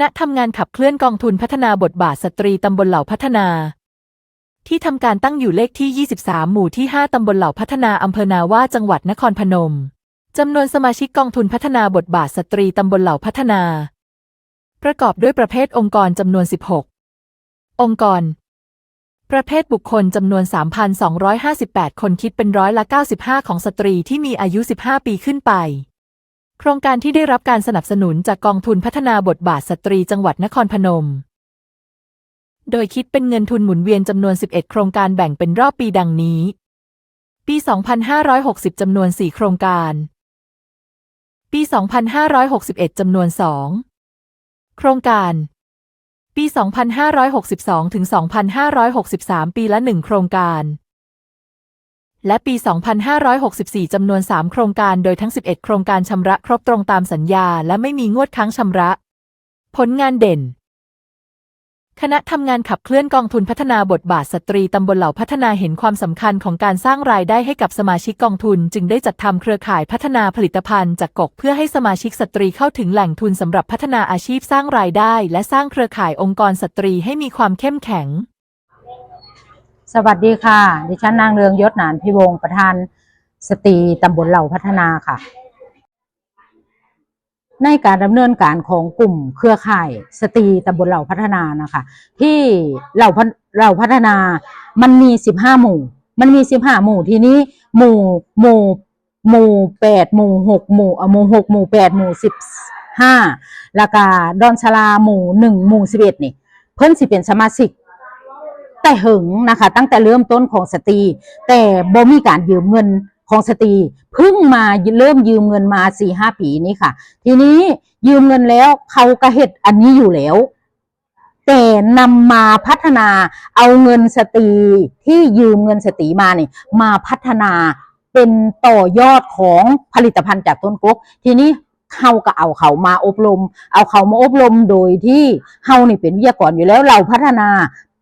ณะทำงานขับเคลื่อนกองทุนพัฒนาบทบาทสตรีตำบลเหล่าพัฒนา ที่ทำการตั้งอยู่เลขที่ 23 หมู่ที่ 5 ตำบลเหล่าพัฒนาอำเภอนาว่าจังหวัดนครพนมจำนวนสมาชิกกองทุนพัฒนาบทบาทสตรีตำบลเหล่าพัฒนา ประกอบด้วยประเภทองค์กรจำนวน 16 องค์กร ประเภทบุคคลจำนวน 3,258 คนคิดเป็นร้อยละ 95 ของสตรีที่มีอายุ 15 ปีขึ้นไป โครงการที่ได้รับการสนับสนุนจากกองทุนพัฒนาบทบาทสตรีจังหวัดนครพนม โดยคิดเป็นเงินทุนหมุนเวียนจำนวน 11 โครงการแบ่งเป็นรอบปีดังนี้ ปี 2560 จำนวน 4 โครงการ ปี 2561 จำนวน 2 โครงการ ปี 2562 ถึง 2563 ปีละ 1 โครงการ และปี 2564 จำนวน 3 โครงการ โดยทั้ง 11 โครงการชำระครบตรงตามสัญญา และไม่มีงวดค้างชำระ ผลงานเด่น คณะทำงานขับเคลื่อนกองทุนพัฒนาบทบาทสตรีตำบลเหล่าพัฒนาเห็นความสำคัญของการสร้างรายได้ให้กับสมาชิกกองทุน จึงได้จัดทำเครือข่ายพัฒนาผลิตภัณฑ์จากกกเพื่อให้สมาชิกสตรีเข้าถึงแหล่งทุนสำหรับพัฒนาอาชีพสร้างรายได้ และสร้างเครือข่ายองค์กรสตรีให้มีความเข้มแข็ง สวัสดีค่ะ ดิฉันนางเรืองยศหนานพิวงประธานสตรีตำบลเหล่าพัฒนาค่ะ ในการดำเนินการของกลุ่มเครือข่ายสตรีตำบลเหล่าพัฒนานะคะ ที่เหล่าพัฒเหล่าพัฒนามันมีสิบห้าหมู่ มันมีสิบห้าหมู่ทีนี้หมู่หมู่หมู่แปดหมู่หกหมู่หมู่หกหมู่แปดหมู่สิบห้าแล้วก็ดอนชลาหมู่หนึ่งหมู่สิบเอ็ดนี่ เพิ่นสิเป็นสมาชิก แต่หึงนะคะ ตั้งแต่เริ่มต้นของสตรี แต่บ่มีการยืมเงินของสตรีเพิ่งมาเริ่มยืมเงินมาสี่ห้าปีนี้ค่ะ ทีนี้ยืมเงินแล้วเขาก็เฮ็ดอันนี้อยู่แล้ว แต่นำมาพัฒนาเอาเงินสตรีที่ยืมเงินสตรีมาเนี่ยมาพัฒนาเป็นต่อยอดของผลิตภัณฑ์จากต้นกก ทีนี้เขาก็เอาเขามาอบรม เอาเขามาอบรมโดยที่เฮานี่เป็นวิทยากรอยู่แล้วเราพัฒนา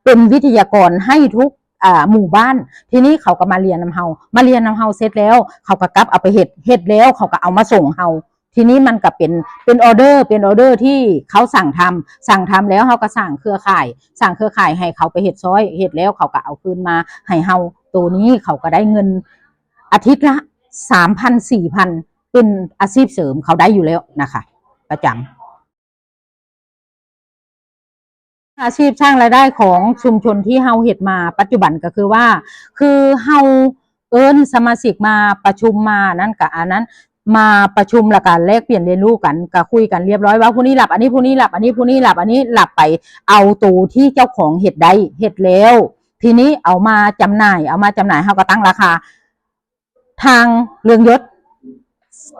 เป็นวิทยากรให้ทุกอ่าหมู่บ้าน ทีนี้เขาก็มาเรียนนำเฮามาเรียนนำเฮาเสร็จแล้ว เขาก็กลับเอาไปเฮ็ดเฮ็ดแล้ว เขาก็เอามาส่งเฮาทีนี้มันก็เป็นเป็นออเดอร์เป็นออเดอร์ที่เขาสั่งทำสั่งทำแล้วเขาก็สั่งเครือข่าย สั่งเครือข่ายให้เขาไปเฮ็ดซอยเฮ็ดแล้วเขาก็เอาคืนมาให้เฮาตัวนี้เขาก็ได้เงินอาทิตย์ละสามพันสี่พันเป็นอาชีพเสริมเขาได้อยู่แล้วนะคะ ประจำ อาชีพสร้างรายได้ของชุมชนที่เฮาเฮ็ดมาปัจจุบันก็คือว่า คือเฮาเอิ้นสมาชิกมาประชุมมานั่นกับอันนั้น มาประชุมและกันแลกเปลี่ยนเรียนรู้กันก็คุยกันเรียบร้อยว่าผู้นี้หลับอันนี้ผู้นี้หลับอันนี้ผู้นี้หลับอันนี้หลับไปเอาตัวที่เจ้าของเฮ็ดได้เฮ็ดแล้วทีนี้เอามาจำหน่าย เอามาจำหน่ายเฮาก็ตั้งราคา ทางเรืองยศ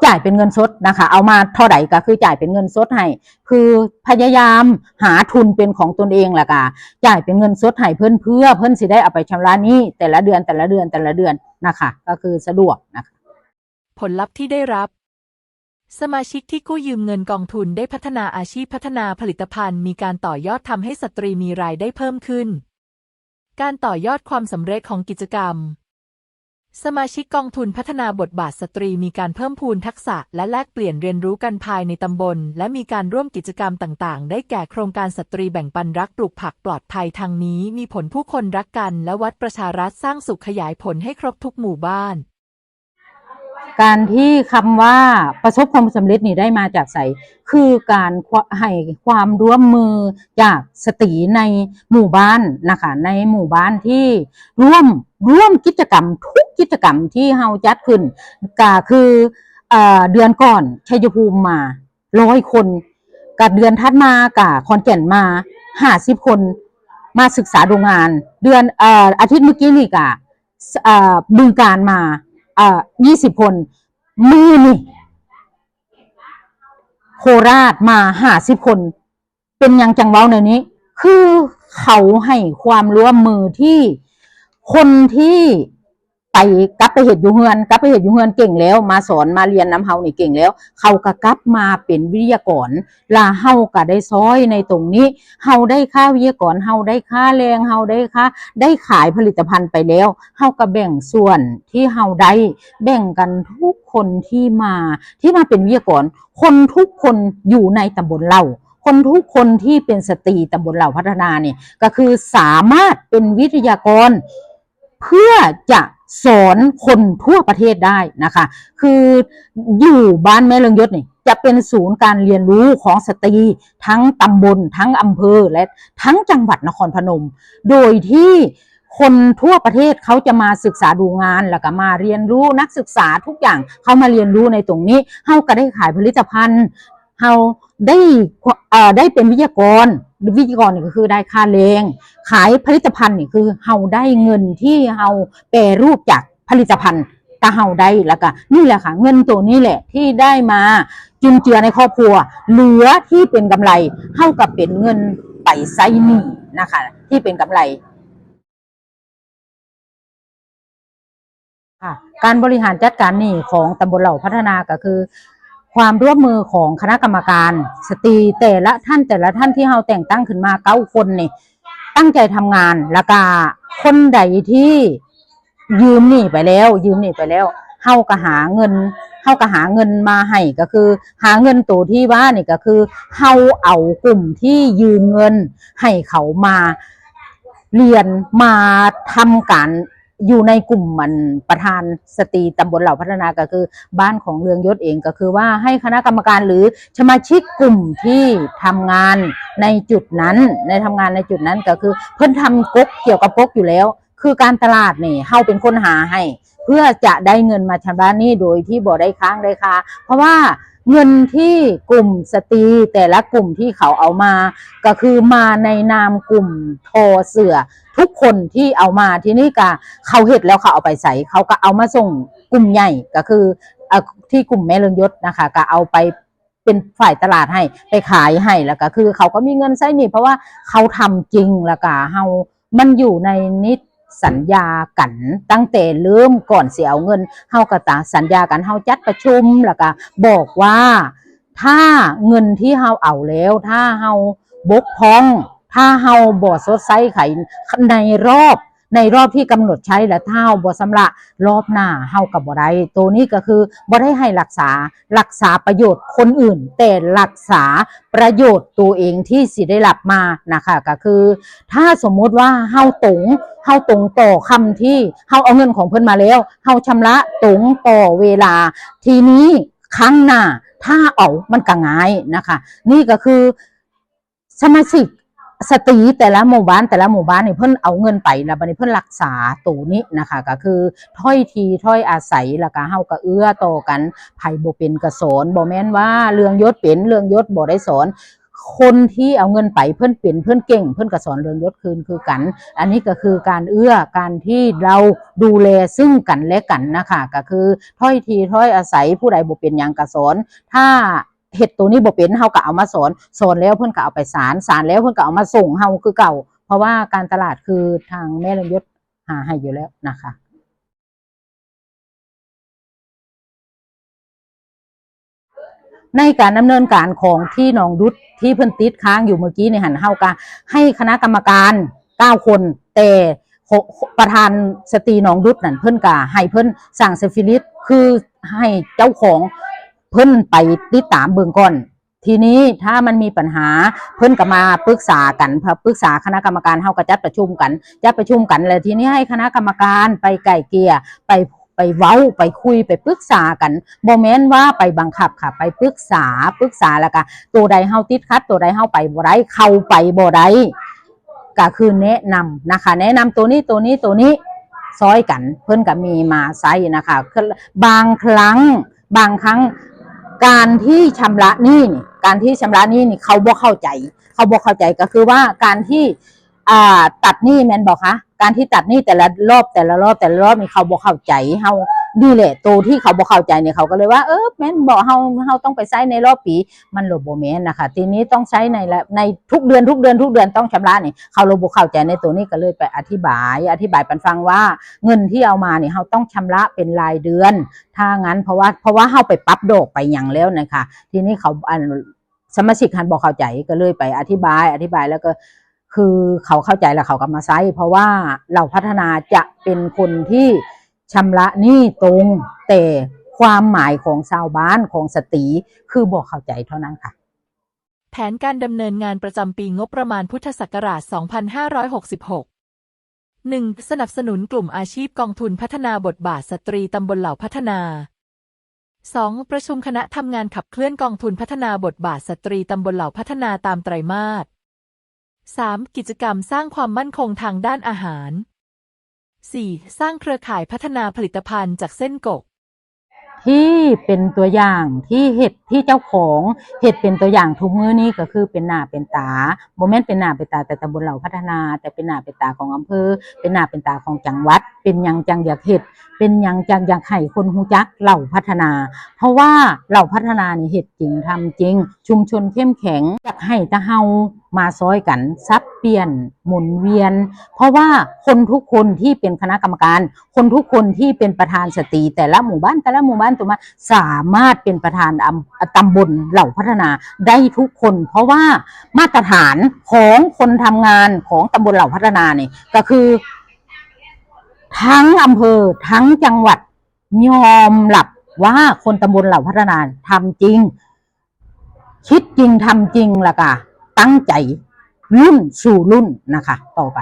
จ่ายเป็นเงินสดนะคะ เอามาเท่าไหร่ก็คือจ่ายเป็นเงินสดให้คือพยายามหาทุนเป็นของตนเองแหละค่ะจ่ายเป็นเงินสดให้เพื่อนเพื่อเพื่อนสิได้เอาไปชำระหนี้แต่ละเดือนแต่ละเดือนแต่ละเดือนนะคะ ก็คือสะดวกนะคะผลลัพธ์ที่ได้รับ สมาชิกที่กู้ยืมเงินกองทุนได้พัฒนาอาชีพพัฒนาผลิตภัณฑ์ มีการต่อยอดทำให้สตรีมีรายได้เพิ่มขึ้น การต่อยอดความสำเร็จของกิจกรรม สมาชิกกองทุนพัฒนาบทบาทสตรีมีการเพิ่มพูนทักษะและแลกเปลี่ยนเรียนรู้กันภายในตำบล และมีการร่วมกิจกรรมต่าง ๆ ได้แก่โครงการสตรีแบ่งปันรักปลูกผักปลอดภัยทางนี้ มีผลผู้คนรักกัน และวัดประชารัฐสร้างสุขขยายผลให้ครบทุกหมู่บ้าน การที่คำว่าประสบความสำเร็จนี่ได้มาจากใสคือการให้ความร่วมมือจากสตรีในหมู่บ้านนะคะในหมู่บ้านที่ร่วม ร่วมกิจกรรมทุกกิจกรรมที่เฮาจัดขึ้นก็คือเอเดือนก่อนชัยภูมิมาร้อยคนกับเดือนทัดมากับคอนแก่นมาห้าสิบคนมาศึกษาดูงงาน เดือนออาทิตย์เมื่อกี้นี่กะเอ่อบึงการมายี่สิบคนมือนี่โคราชมาห้าสิบคน เป็นยังจังเว้าในนี้ คือเขาให้ความร่วมมือที่ คนที่ไปกลับไปเห็ดอยู่เฮือนกลับไปเห็ดอยู่เฮือนเก่งแล้ว มาสอนมาเรียนน้ำเฮานี่เก่งแล้ว เขาก็กลับมาเป็นวิทยากรลาเฮาก็ได้ซอยในตรงนี้เฮาได้ค่าวิทยากรเฮาได้ค่าแรงเฮาได้ค่าได้ขายผลิตภัณฑ์ไปแล้วเฮาก็แบ่งส่วนที่เฮาได้แบ่งกันทุกคนที่มาที่มาเป็นวิทยากร คนทุกคนอยู่ในตำบลเราคนทุกคนที่เป็นสตรีตำบลเหล่าพัฒนาเนี่ยก็คือสามารถเป็นวิทยากร เพื่อจะสอนคนทั่วประเทศได้นะคะ คืออยู่บ้านแม่เรืองยศนี่จะเป็นศูนย์การเรียนรู้ของสตรีทั้งตำบล ทั้งอำเภอและทั้งจังหวัดนครพนม โดยที่คนทั่วประเทศเขาจะมาศึกษาดูงานแล้วก็มาเรียนรู้นักศึกษาทุกอย่างเขามาเรียนรู้ในตรงนี้เขาก็ได้ขายผลิตภัณฑ์ เขาได้เอ่อได้เป็นวิทยากรวิทยากรนี่ก็คือได้ค่าแรงขายผลิตภัณฑ์นี่คือเฮาได้เงินที่เฮาแปรรูปจากผลิตภัณฑ์ตาเฮาได้แล้วก็นี่แหละค่ะ เงินตัวนี้แหละที่ได้มาจุนเจือในครอบครัว เหลือที่เป็นกำไรเท่ากับเป็นเงินไปไซหนี่นะคะ ที่เป็นกำไรค่ะการบริหารจัดการหนี้ของตำบลเหล่าพัฒนาก็คือ ความร่วมมือของคณะกรรมการ สตรีแต่ละท่านแต่ละท่านที่เราแต่งตั้งขึ้นมาเก้าคนนี่ตั้งใจทำงานแล้วก็คนใดที่ยืมหนี้ไปแล้ว ยืมหนี้ไปแล้วเฮาก็หาเงินเฮาก็หาเงินมาให้ก็คือ หาเงินตัวที่ว่านี่ก็คือเฮาเอากลุ่มที่ยืมเงินให้เขามาเรียนมาทำการ อยู่ในกลุ่มมันประธานสตรีตำบลเหล่าพัฒนาก็คือบ้านของเรืองยศเองก็คือว่าให้คณะกรรมการหรือสมาชิกกลุ่มที่ทำงานในจุดนั้น ในทำงานในจุดนั้นก็คือ เพิ่นทำก๊กเกี่ยวกับก๊กอยู่แล้ว คือการตลาดนี่เฮาเป็นคนหาให้ เพื่อจะได้เงินมาชำระหนี้โดยที่บ่ได้ค้างได้คาเพราะว่าเงินที่กลุ่มสตรีแต่ละกลุ่มที่เขาเอามา ก็คือมาในนามกลุ่มโทเสือทุกคนที่เอามาที่นี่ก็เขาเห็ดแล้วเขาเอาไปใส่เขาก็เอามาส่งกลุ่มใหญ่ก็คืออที่กลุ่มแม่เรืองยศนะคะก็เอาไปเป็นฝ่ายตลาดให้ไปขายให้แล้วก็คือเขาก็มีเงินใช้นี่เพราะว่าเขาทำจริงแล้วก็เฮามันอยู่ในนิตสัญญากันตั้งแต่เริ่มก่อนเสียเอาเงินเฮาก็ตาสัญญากันเฮาจัดประชุมแล้วก็บอกว่าถ้าเงินที่เฮาเอาแล้ว ถ้าเฮาบกพร่อง ถ้าเฮาบ่สดใสไขในรอบในรอบที่กำหนดใช้และถ้าเฮาบ่สำระรอบหน้าเฮากับบ่ได้ตัวนี้ก็คือบ่ได้ให้รักษารักษาประโยชน์คนอื่น แต่รักษาประโยชน์ตัวเองที่สิได้รับมานะคะก็คือ ถ้าสมมุติว่าเฮาตรงเฮาตรงต่อคำที่เฮาเอาเงินของเพิ่นมาแล้วเฮาชำระตรงต่อเวลา ทีนี้ครั้งหน้าถ้าเอามันก็ง่ายนะคะ นี่ก็คือสมาชิก สตรีแต่ละหมู่บ้านแต่ละหมู่บ้านเนี่ยเพิ่นเอาเงินไปแล้วบัดนี้เพิ่นรักษาตัวนี้นะคะก็คือถ้อยทีถ้อยอาศัยแล้วก็เฮาก็เอื้อต่อกันไผบ่เป็นก็สอนบ่แม่นว่าเรื่องยศเป็นเรื่องยศบ่ได้สอนคนที่เอาเงินไปเพื่อนเป็นเพื่อนเก่ง เพื่อนก็สอนเรื่องยศคืนคือกัน อันนี้ก็คือการเอื้อการที่เราดูแลซึ่งกันและกันนะคะก็คือถ้อยทีถ้อยอาศัยผู้ใดบ่เป็นหยังก็สอนถ้า เห็ดตัวนี้บ่เป็นเฮาก็เอามาสอนสอนแล้วเพิ่นก็เอาไปสารสารแล้วเพิ่นก็เอามาส่งเฮาคือเก่า เพราะว่าการตลาดคือทางแม่เรืองยศหาให้อยู่แล้วนะคะในการดำเนินการของที่หนองดุดที่เพิ่นติดค้างอยู่เมื่อกี้ในหันเฮากะให้คณะกรรมการเก้าคน แต่ประธานสตรีหนองดุดนั่นเพิ่นกะให้เพิ่นสั่งเซฟิลิสคือให้เจ้าของ เพิ่นไปติดตามเบื้องก่อน ทีนี้ถ้ามันมีปัญหาเพิ่นก็มาปรึกษากันพอปรึกษาคณะกรรมการเฮาก็จัดประชุมกันจัดประชุมกันแล้วทีนี้ให้คณะกรรมการไปไก่เกลี่ยไปไปเว้าไปคุยไปปรึกษากันบ่แม่นว่าไปบังคับค่ะ ไปปรึกษาปรึกษาแล้วก็ตัวใดเฮาติดขัด ตัวใดเฮาไปบ่ได้เข้าไปบ่ได้ก็คือแนะนำนะคะ แนะนำตัวนี้ตัวนี้ตัวนี้ซอยกัน เพิ่นก็มีมาใช้นะคะบางครั้งบางครั้ง การที่ชำระหนี้นี่การที่ชำระหนี้นี่เขาบ่เข้าใจ เขาบ่เข้าใจก็คือว่าการที่อ่าตัดหนี้แม่นบอกคะการที่ตัดหนี้แต่ละรอบแต่ละรอบแต่ละรอบนี่เขาบ่เข้าใจเฮา ดีแหละตัวที่เขาบ่เข้าใจเนี่ยเขาก็เลยว่าเออแม่นบอกเฮาเฮาต้องไปใช้ในรอบปีมันโลบบแม่นนะคะทีนี้ต้องใช้ในละในทุกเดือนทุกเดือนทุกเดือนต้องชำระนี่เขาโลบ่เข้าใจในตัวนี้ก็เลยไปอธิบาย อธิบายปันฟังว่าเงินที่เอามาเนี่ยเฮาต้องชำระเป็นรายเดือน ถ้างั้นเพราะว่าเพราะว่าเฮาไปปรับดอกไปอย่างแล้วนะคะทีนี้เขาอันสมาชิกหันบอกเข้าใจก็เลยไปอธิบาย อธิบายแล้วก็คือเขาเข้าใจแล้วเขาก็มาใช้เพราะว่าเราพัฒนาจะเป็นคนที่ ชำระหนี้ตรงแต่ความหมายของชาวบ้านของสตรีคือบอกเข้าใจเท่านั้นค่ะ แผนการดำเนินงานประจำปีงบประมาณพุทธศักราช 2566 1. สนับสนุนกลุ่มอาชีพกองทุนพัฒนาบทบาทสตรีตำบลเหล่าพัฒนา 2. ประชุมคณะทำงานขับเคลื่อนกองทุนพัฒนาบทบาทสตรีตำบลเหล่าพัฒนาตามไตรมาส 3. กิจกรรมสร้างความมั่นคงทางด้านอาหาร 4. สร้างเครือข่ายพัฒนาผลิตภัณฑ์จากเส้นกก ที่เป็นตัวอย่างที่เห็ดที่เจ้าของเห็ดเป็นตัวอย่างทุกมื้อนี้ก็คือเป็นหน้าเป็นตาโมเมนต์เป็นหน้าเป็นตาแต่ตำบลเหล่าพัฒนา แต่เป็นหน้าเป็นตาของอำเภอ เป็นหน้าเป็นตาของจังหวัด เป็นยังจังอยากเห็ดเป็นหยังจังอยากให้คนหูจักเหล่าพัฒนา เพราะว่าเหล่าพัฒนานี่เห็ดจริงทำจริง ชุมชนเข้มแข็งอยากให้ตะเฮามาซอยกันซับเปลี่ยนหมุนเวียน เพราะว่าคนทุกคนที่เป็นคณะกรรมการ คนทุกคนที่เป็นประธานสตรีแต่ละหมู่บ้านแต่ละหมู่บ้านตัวมาสามารถเป็นประธานอำตำบลเหล่าพัฒนาได้ทุกคน เพราะว่ามาตรฐานของคนทำงานของตำบลเหล่าพัฒนาเนี่ยก็คือ ทั้งอำเภอทั้งจังหวัดยอมรับว่าคนตำบลเหล่าพัฒนาทำจริง คิดจริงทำจริงละกะตั้งใจรุ่นสู่รุ่นนะคะ ต่อไป